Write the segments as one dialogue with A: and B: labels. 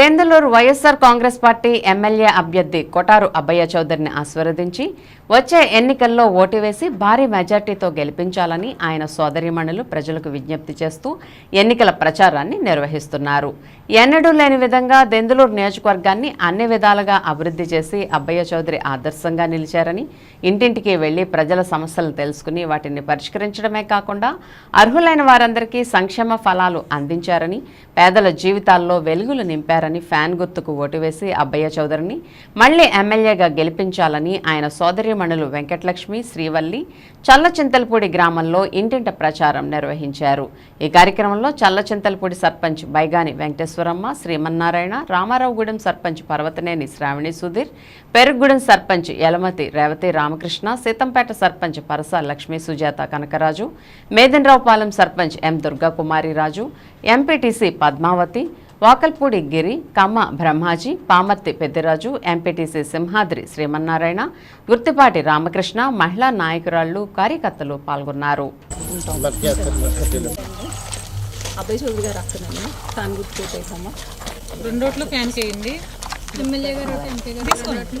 A: Denduluru YSR Congress party MLA అభ్యర్థి కొటారు అబ్బయ్య చౌదరిని ఆస్వాదించి వచ్చే ఎన్నికల్లో ఓటు వేసి భారీ మెజార్టీతో గెలిపించాలని ఆయన సోదరిమణులు ప్రజలకు విజ్ఞప్తి చేస్తూ ఎన్నికల ప్రచారాన్ని నిర్వహిస్తున్నారు. ఎన్నడూ లేని విధంగా దెందులూరు నియోజకవర్గాన్ని అన్ని విధాలుగా అభివృద్ధి చేసి అబ్బయ్య చౌదరి ఆదర్శంగా నిలిచారని ఇంటింటికి వెళ్ళి ప్రజల సమస్యలు తెలుసుకుని వాటిని పరిష్కరించడమే కాకుండా అర్హులైన వారందరికీ సంక్షేమ ఫలాలు అందించారని పేదల జీవితాల్లో వెలుగులు నింపారని ఫ్యాన్ గుర్తుకు ఓటు వేసి అబ్బయ్య చౌదరిని మళ్ళీ ఎమ్మెల్యేగా గెలిపించాలని ఆయన సోదరిమణులు వెంకటలక్ష్మి శ్రీవల్లి చల్లచింతలపూడి గ్రామంలో ఇంటింట ప్రచారం నిర్వహించారు. ఈ కార్యక్రమంలో Challachintalapudi sarpanch Baigani Venkateswaramma Srimannarayana Ramaraogudem sarpanch Parvataneni Sravani Sudheer Perugugudem sarpanch Yalamati Revathi Ramakrishna Seethampeta sarpanch Parasa Lakshmi Sujatha Kanakaraju Medanaraopalem sarpanch M Durgakumari Raju MPTC Padmavathi Vakalpudi Giri Kamma Brahmaji Pamarthi Peddiraju MPTC Simhadri Srimannarayana Gurthipati Ramakrishna మహిళా నాయకురాళ్ళు కార్యకర్తలు పాల్గొన్నారు.
B: అబ్బాయి చౌదరి గారు అక్కడనే? తాను గుర్తు పెట్టేసామా
C: రెండు రోట్లు క్యాన్ చేయండి.
B: ఎమ్మెల్యే గారు ఎంపీ గారు తీసుకోండి.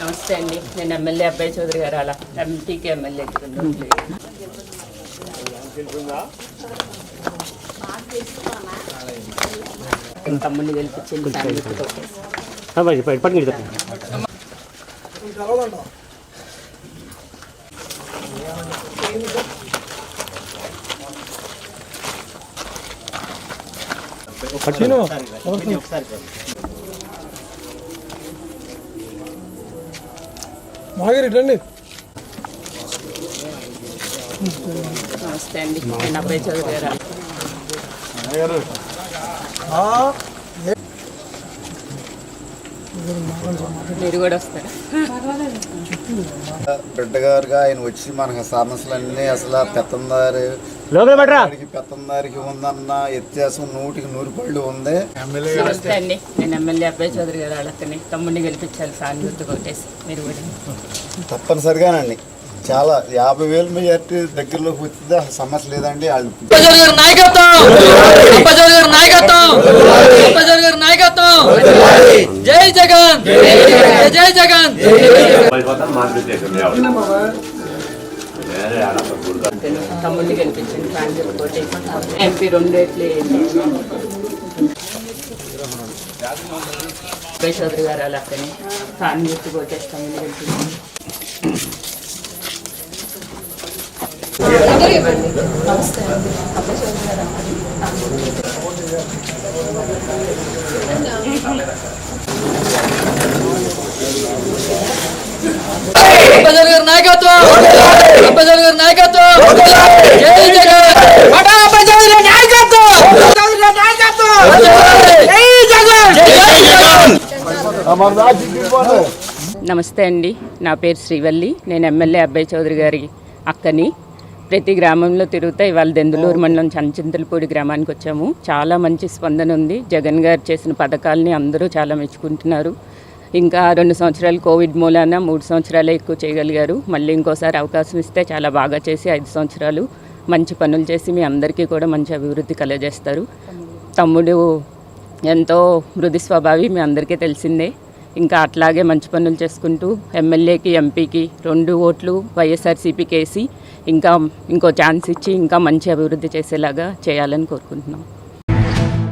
A: నమస్తే అండి. నేను ఎమ్మెల్యే అబ్బాయి చౌదరి గారు. అలా ఎంపీకి ఎమ్మెల్యే తమ్ముడిని గెలిపించింది
D: మాగిరి రండి
A: నమస్తే అండి. నేను అబ్బాయి చౌదరి గారు మీరు కూడా వస్తారా.
E: బిడ్డ గారుగా ఆయన వచ్చి మనకు సమస్యలన్నీ అసలు పెత్తందారి పెత్తందారికి ఉందన్న వ్యత్యాసం నూటికి నూరు పళ్ళు ఉంది.
A: నమస్తే అండి నేను ఎమ్మెల్యే అబ్బాయి చౌదరి గారు వాళ్ళకని తమ్ముడిని గెలిపించాలి సానుభూతి కొట్టేసి మీరు కూడా.
E: తప్పనిసరిగానండి. చాలా యాభై వేలు మెజార్టీ దగ్గరలోకి వచ్చింది? అసలు సమస్య లేదండి. వాళ్ళు
F: జై జగన్! జై జగన్!
A: కొట్టేసి ఎంపీ రెండు ఎట్లు చౌదరి గారు తమ్ముడిని గెలిపించండి
B: నమస్తే గారు
F: నాయకత్వం! గారి నాయకత్వం! జై జగన్ గారి నాయకత్వం అప్పజోరి గారి నాయకత్వం! జై జగన్ జై జగన్
A: నమస్తే అండి. నా పేరు శ్రీవల్లి. నేను ఎమ్మెల్యే అబ్బాయి చౌదరి గారి అక్కని. ప్రతి గ్రామంలో తిరుగుతా ఇవాళ దెందులూరు మండలం చంచింతలపూడి గ్రామానికి వచ్చాము. చాలా మంచి స్పందన ఉంది. జగన్ గారు చేసిన పథకాలని అందరూ చాలా మెచ్చుకుంటున్నారు. ఇంకా రెండు సంవత్సరాలు కోవిడ్ మూలాన మూడు సంవత్సరాలే ఎక్కువ చేయగలిగారు. మళ్ళీ ఇంకోసారి అవకాశం ఇస్తే చాలా బాగా చేసి ఐదు సంవత్సరాలు మంచి పనులు చేసి మీ అందరికీ కూడా మంచి అభివృద్ధి కలగజేస్తారు. తమ్ముడు ఎంతో మృదు స్వభావి మీ అందరికీ తెలిసిందే. ఇంకా అట్లాగే మంచి పనులు చేసుకుంటూ ఎమ్మెల్యేకి ఎంపీకి రెండు ఓట్లు వైఎస్ఆర్సీపీకి వేసి ఇంకా ఇంకో ఛాన్స్ ఇచ్చి ఇంకా మంచి అభివృద్ధి చేసేలాగా చేయాలని కోరుకుంటున్నాం.